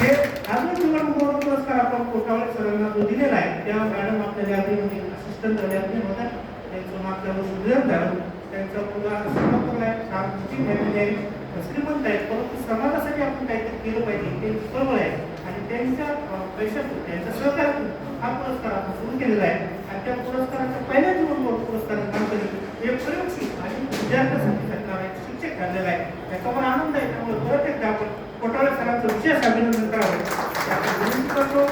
हे अजून तुम्हाला गौरव पुरस्कार आपण कोटावळे सरांना जो दिलेला आहे त्या मॅडम आपल्या लॅबरेमध्ये असिस्टंट लॅबरे होत्या त्यांचं मागच्या वर्षी रिझल्ट झालं त्यांचा मुलगा समोर आहे छान फॅमिली आहे श्रीमंत आहे. परंतु समाजासाठी आपण काहीतरी केलं पाहिजे ते सर्व आहे. आणि त्यांच्या पैशात त्यांच्या सहकारातून हा पुरस्कार आपण सुरू केलेला आहे. आणि त्या पुरस्काराचा पहिल्या जीवन गौरव पुरस्कार कंपनी हे प्रयोगशील आणि विद्यार्थ्यासाठी सरकार शिक्षक ठरलेला आहे. त्याचा पण आनंद आहे त्यामुळे परत एकदा आपण कोटाळे सरांचं विशेष अभिनंदन करावं. ते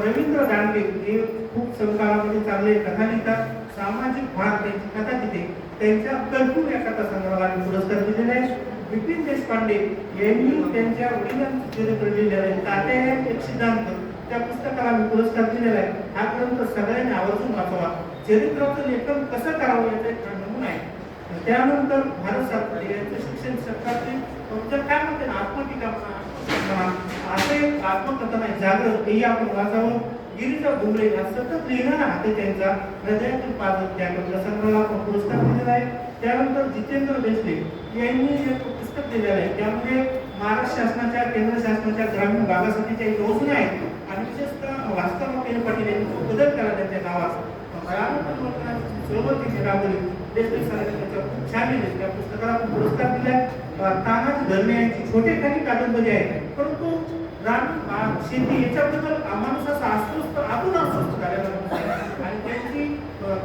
रवींद्र दानवे हे खूप संकाळामध्ये चांगले कथा लिहितात. सामाजिक भाग त्यांची कथा तिथे त्यांच्या कर्तृत्व या कथा संग्रहाला पुरस्कार दिलेला आहे विपिन देशपांडे यांनी त्यांच्या वडिलांचं चरित्र लिहिलेलं आहे तात्या एक सिद्धांत. त्या पुस्तकाला मी पुरस्कार दिलेला आहे. हा ग्रंथ सगळ्यांनी आवर्जून वाचवा. चरित्राचं लेखन कसं करावं याचा एक नमुना आहे. त्यानंतर भारत सरकार आत्मकथन आहे जागृत हेही आपण वाचावं. गिरीचा घुमरे हा सतत लिहिणारा हाते त्यांचा हृदयातील पाजत त्या संग्रहाला आपण पुरस्कार दिलेला आहे. त्यानंतर जितेंद्र देशले यांनी एक पुस्तक दिलेलं आहे त्यामध्ये महाराष्ट्र शासनाच्या केंद्र शासनाच्या ग्रामीण भागासाठीच्या योजना आहेत आणि विशेषतः वास्तव केले पाटील यांनी बदल करा त्यांच्या गावात सुरुवातीची राबवली देशमुख सरांनी त्याच्या खूप छान लिहिले त्या पुस्तकाला पुरस्कार दिला तानाजी धरणे यांची छोटेखानी कादंबरी आहे. ग्रामीण शेती याच्याबद्दल माणूस असा अस्वस्थ आपण अस्वस्थ झालेला आणि त्यांची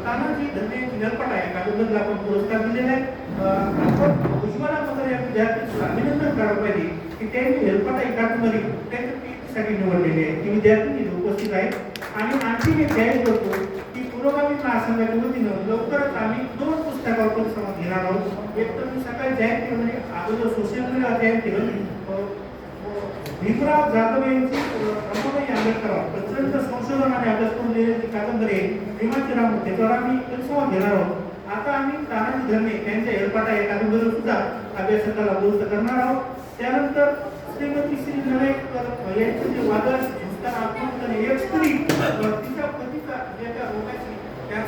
तानाजी धरणे निरपट आहे. कादंबरीला आपण पुरस्कार दिलेला आहे. आपण उज्ज्वला मगर या विद्यार्थ्यांचं अभिनंदन करायला पाहिजे की त्यांनी हेल्पटा आहे कादंबरी त्यांच्या PhD निवडलेली आहे. ती विद्यार्थी उपस्थित आहे आणि आणखी एक जाहीर करतो की पुरोगामी महासंघाच्या वतीनं लवकरच आम्ही दोन पुस्तकावर परिसंवाद घेणार आहोत. एक तर मी सकाळी जाहीर केलं म्हणजे अगोदर सोशल मीडिया जाहीर केलं भीमराव जाधव यांची अं, रमाबाई आंबेडकर प्रचंड संशोधन आणि अभ्यास करून लिहिलेली कादंबरी आहे भीमाची राम त्याच्यावर आम्ही संवाद घेणार आहोत. आता आम्ही तानाजी धरणे यांच्या हेलपाटा या कादंबरीवर सुद्धा अभ्यासकाला दुरुस्त करणार आहोत. त्यानंतर श्रीमती श्री नरेकर यांचं जे वादळ आत्महत्या एक स्त्री तिच्या पतीचा ज्या त्या रोगाशी त्या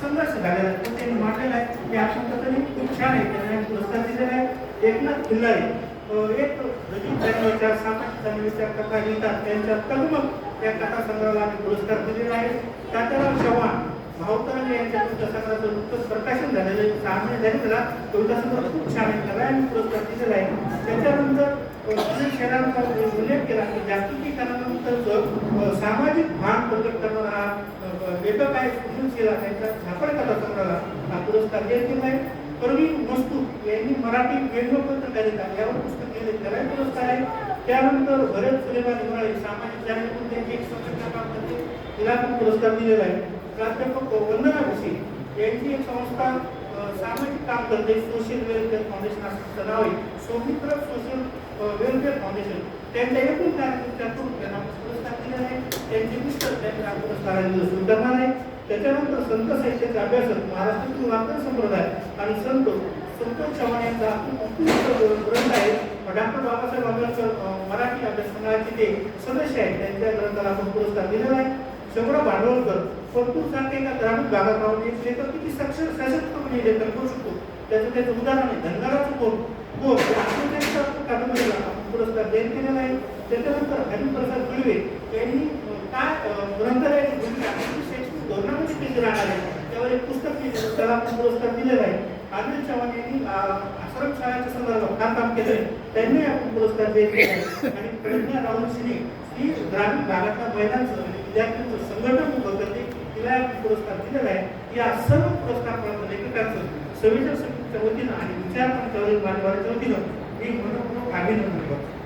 संघर्ष झालेला आहे. तो त्यांनी मांडलेला आहे. हे त्यांनी खूप छान आहे. त्यांना पुरस्कार दिलेला आहे. एकनाथ खिल्लारी. एक रजित सामाजिक जाणवेच्या कथा लिहितात त्यांच्या तगमग या कथा संग्रहाला आम्ही पुरस्कार दिलेला आहे. तात्याराव चव्हाण भाऊतरांनी यांच्या कविता नुकतंच प्रकाशन झालेलं आहे. सहा महिने झाले त्याला कवितासंग्रह खूप छान आहे त्याला आम्ही पुरस्कार दिलेला आहे. त्याच्यानंतर शहरांचा उल्लेख केला की जागतिकीकरणानंतर सामाजिक भान प्रकट करणारा हा लेखक आहे सुशील शेलार. त्यांच्या झापड कथा संग्रहाला हा पुरस्कार देण्यात केला आहे. प्रवीण मस्तूक यांनी मराठी वेणुपत्र करिता यावर पुस्तक लिहिले. त्याला पुरस्कार आहे. त्यानंतर भरत सुलेमान हिवाळे सामाजिक जाणीव त्यांची एक संघटना काम करते. तिला पण पुरस्कार दिलेला आहे. प्राध्यापक वंदना भिसे यांची एक संस्था सामाजिक काम करते. सोशल वेलफेअर फाउंडेशन असं नाव आहे. Saumitra social welfare foundation. त्यांच्या एकूण कार्यक्रमातून त्यांना पुरस्कार दिलेला आहे. त्यांचे मिस्टर त्यांच्या पुरस्काराने स्वीकारणार आहे. त्याच्यानंतर संत साहित्याचे अभ्यासक महाराष्ट्रातील वारकरी संप्रदाय आणि संत संतोष चव्हाण यांचा उत्कृष्ट ग्रंथ आहे. डॉक्टर बाबासाहेब आंबेडकर मराठी अभ्यास मंडळाचे ते सदस्य आहेत. त्यांच्या ग्रंथाला आपण पुरस्कार दिलेला आहे. शंभरा भांडवलकर परतूर सारखे एका ग्रामीण भागात राहून एक लेखक किती सक्षम सशक्तपणे लेखन करू शकतो? त्याचं त्याचं उदाहरण आहे. धनगराचं कोण? कोण? आत्मचरित्र कादंबरीला आपण पुरस्कार देण्यात केलेला आहे. त्याच्यानंतर हरिप्रसाद गुळवे यांनी काय ग्रंथालयाची भूमिका शैक्षणिक धोरणामध्ये केंद्र राहणार आहे. त्यावर एक पुस्तक त्याला पुरस्कार दिलेला आहे. आदिल चव्हाण यांनी आश्रम शाळेच्या संदर्भात फार काम केलंय त्यांनी आपण पुरस्कार दिले आणि प्रज्ञा राहुल सिने ही ग्रामीण भागातल्या महिलांचं विद्यार्थ्यांचं संघटन उभं करते तिला पुरस्कार दिलेला आहे. या सर्व पुरस्कार प्राप्त लेखकांचं संविधान समितीच्या वतीनं आणि विचार मंचावरील वतीनं मी मनपूर्वक अभिनंदन करतो.